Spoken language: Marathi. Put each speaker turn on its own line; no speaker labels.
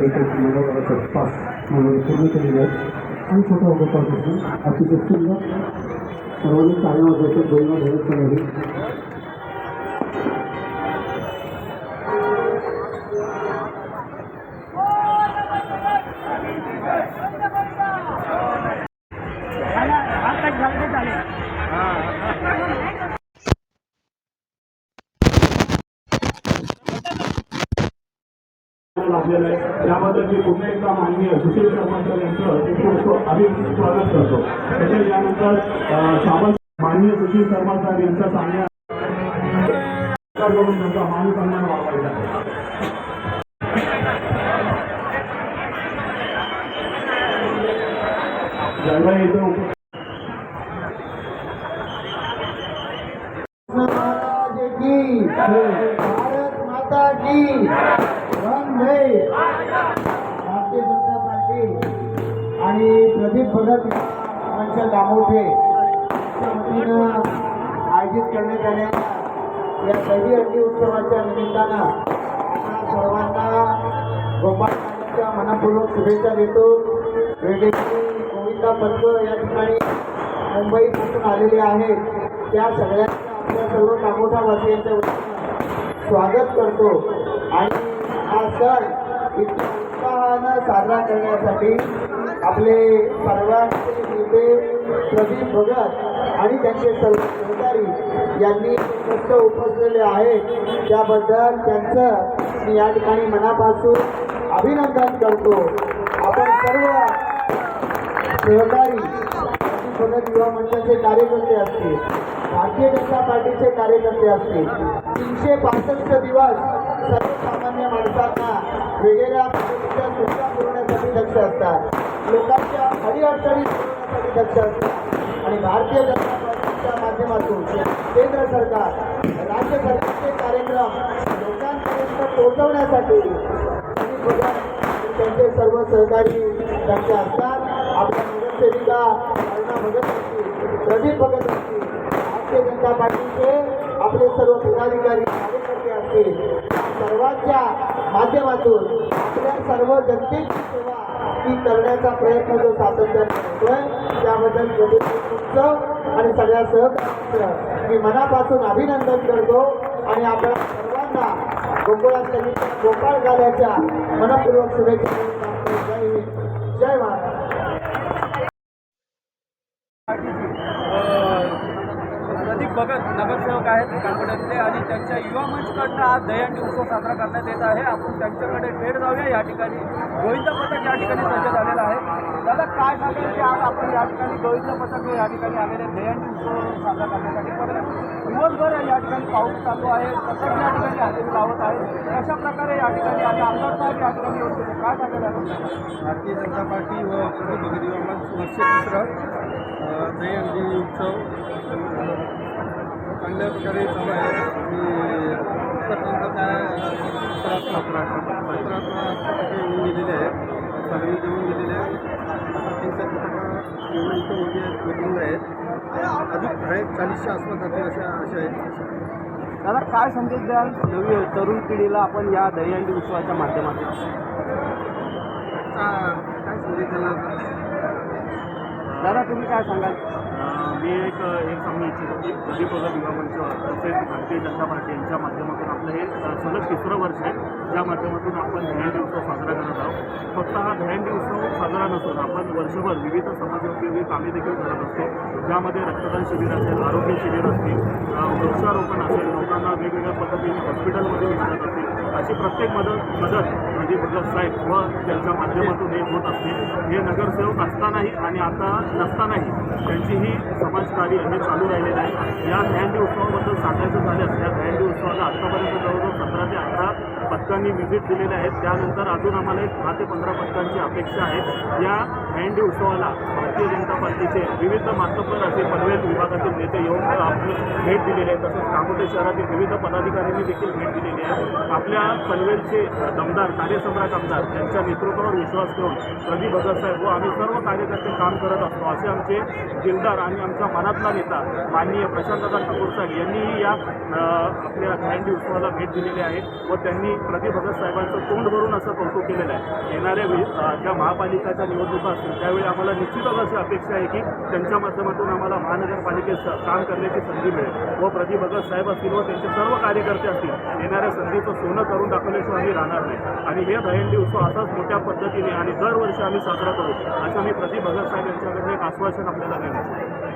एक एक मनोरंजक पास म्हणून पूर्ण केलेले आहेत आणि छोटा उपक्रम अतिशय सुंदर सर्वांनी चांगला वाजायचे
आहे. त्याबद्दल मी पुन्हा एकदा माननीय सुशील शर्मा सर यांचं एक खूप स्वागत करतो तसेच यानंतर सावंत माननीय सुशील शर्मा सर यांचा सांगण्या करून त्यांचा
भारत माता की। वंदे भारतीय जनता पार्टी आणि प्रदीप भगत यांच्या दामोठे वतीनं आयोजित करण्यात आलेल्या या दही हंडी उत्सवाच्या निमित्तानं आपणा सर्वांना गोपाळच्या मनपूर्वक शुभेच्छा देतो. वेगवेगळी गोविंदा पंत या ठिकाणी मुंबईपासून आलेले आहेत. त्या सगळ्या आपल्या सर्व कामोठावासियांच्या वतीनं स्वागत करतो. आणि हा सण इतक्या उत्साहानं साजरा करण्यासाठी आपले सर्वांचे नेते प्रदीप भगत आणि त्यांचे सर्व सहकारी यांनी कष्ट उपसलेले आहेत त्याबद्दल त्यांचं मी या ठिकाणी मनापासून अभिनंदन करतो. आपण सर्व सहकारी संशोधन युवा मंचाचे कार्यकर्ते असतील भारतीय जनता पार्टीचे कार्यकर्ते असतील तीनशे पासष्ट दिवस सर्वसामान्य माणसांना वेगवेगळ्या सुविधा पुरवण्यासाठी दक्ष असतात. लोकांच्या अडीअडचणी पुरवण्यासाठी दक्ष असतात. आणि भारतीय जनता पार्टीच्या माध्यमातून केंद्र सरकार राज्य सरकारचे कार्यक्रम लोकांपर्यंत पोहोचवण्यासाठी त्यांचे सर्व सहकारी दक्ष असतात. भगत असतील प्रदीप भगत असतील भारतीय जनता पार्टीचे आपले सर्व पदाधिकारी कार्यकर्ते असतील या सर्वांच्या माध्यमातून आपल्या सर्व जनतेची सेवा ही करण्याचा प्रयत्न जो सातत्याने करतोय त्याबद्दल प्रदीप तुमचं आणि सगळ्या सहकार्यांचं मी मनापासून अभिनंदन करतो आणि आपल्या सर्वांना गोकुळातल्या गोपाळ गाल्याच्या मनपूर्वक शुभेच्छा देऊन टाकतो. जय हिंद जय महाराष्ट्र
प्रदीप भगत नगरसेवक आहेत कानगोड्यातले आणि त्यांच्या युवा मंचकडनं आज दहीहंडी उत्सव साजरा करण्यात येत आहे. आपण त्यांच्याकडे भेट जाऊया. या ठिकाणी गोविंद पथक या ठिकाणी सज्ज झालेलं आहे. दादा काय सांगेल की आज आपण या ठिकाणी गोविंद पथक या ठिकाणी आलेले दहीहंडी उत्सव साजरा करण्यासाठी. पण दिवसभर या ठिकाणी पाऊस चालू आहे. पथक या ठिकाणी हजेरी लावत आहे. अशा प्रकारे या ठिकाणी आणि आमदार साहेब या ठिकाणी येऊ शकतो काय सांगेल
भारतीय जनता पार्टी व प्रदीप वर्ष तिसरं दहीहंडी उत्सव. चांगल्या प्रकारे चालू आहे. काय सतरा सतरा पथके येऊन गेलेले आहेत सगळी येऊन गेलेले आहेत आता तीनशे पथकं येऊन इथं उभी आहेत वेटिंग आहेत अजून आहेत चाळीसच्या आसपास जातील अशा अशा आहेत
दादा काय संदेश द्याल? नवी तरुण पिढीला आपण या दहीहंडी उत्सवाच्या माध्यमातून.
काय संदेश देणार
दादा तुम्ही काय सांगाल?
मी एक हे सांगू इच्छितो की प्रदीप भगत युवा मंच तसेच भारतीय जनता पार्टी यांच्या माध्यमातून आपलं हे सलग तिसरं वर्ष आहे. ज्या माध्यमातून आपण ध्यान उत्सव साजरा करत आहोत. फक्त हा ध्यान उत्सव साजरा नसून आपण वर्षभर विविध समाजोपयोगी कामे देखील करत असतो. ज्यामध्ये रक्तदान शिबिर असेल आरोग्य शिबिर असतील वृक्षारोपण असेल लोकांना वेगवेगळ्या पद्धतीने हॉस्पिटलमध्ये मदत असतील अशी प्रत्येक मदत मदत म्हणजे साहेब व त्यांच्या माध्यमातून हे होत असते. हे नगरसेवक असतानाही आणि आता नसतानाही त्यांची ही समाजकार्य हे चालू राहिलेलं आहे. या दहीहंडी उत्सवाबद्दल सांगायचं झाल्यास या दहीहंडी उत्सवाला आत्तापर्यंत जवळजवळ सतरा ते अठरा पथकांनी व्हिजिट दिलेल्या आहेत. त्यानंतर अजून आम्हाला एक दहा ते पंधरा पथकांची अपेक्षा आहे. या दहीहंडी उत्सवाला भारतीय जनता पार्टीचे विविध मातब्बर असे पनवेल विभागातील नेते येऊन आपली भेट दिलेली आहे. तसंच कामोटे शहरातील विविध पदाधिकाऱ्यांनी देखील भेट दिलेली आहे. आपल्या पनवेलचे दमदार कार्यसम्राट आमदार त्यांच्या नेतृत्वावर विश्वास ठेवून प्रदीप भगतसाहेब व आम्ही सर्व कार्यकर्ते काम करत असतो असे आमचे दिलदार आणि आमच्या मनातला नेता माननीय प्रशांतदा ठाकूर साहेब यांनीही या आपल्या दहीहंडी उत्सवाला भेट दिलेली आहे व त्यांनी प्रदीप भगत साहेबांचं तोंड भरून असं कौतुक केलेलं आहे. येणाऱ्या वि- ज्या महापालिकाच्या निवडणुका असतील त्यावेळी आम्हाला निश्चितच अशी अपेक्षा आहे की त्यांच्या माध्यमातून आम्हाला महानगरपालिकेत काम करण्याची संधी मिळेल. व प्रदीप भगत साहेब असतील व त्यांचे सर्व कार्यकर्ते असतील येणाऱ्या संधीचं सोनं करून दाखवल्याशिवाय आम्ही राहणार नाही. आणि हे दहीहंडी उत्सव असाच मोठ्या पद्धतीने आणि दरवर्षी आम्ही साजरा करू असं मी प्रदीप भगत साहेब यांच्याकडे एक आश्वासन आपल्याला देण्याचं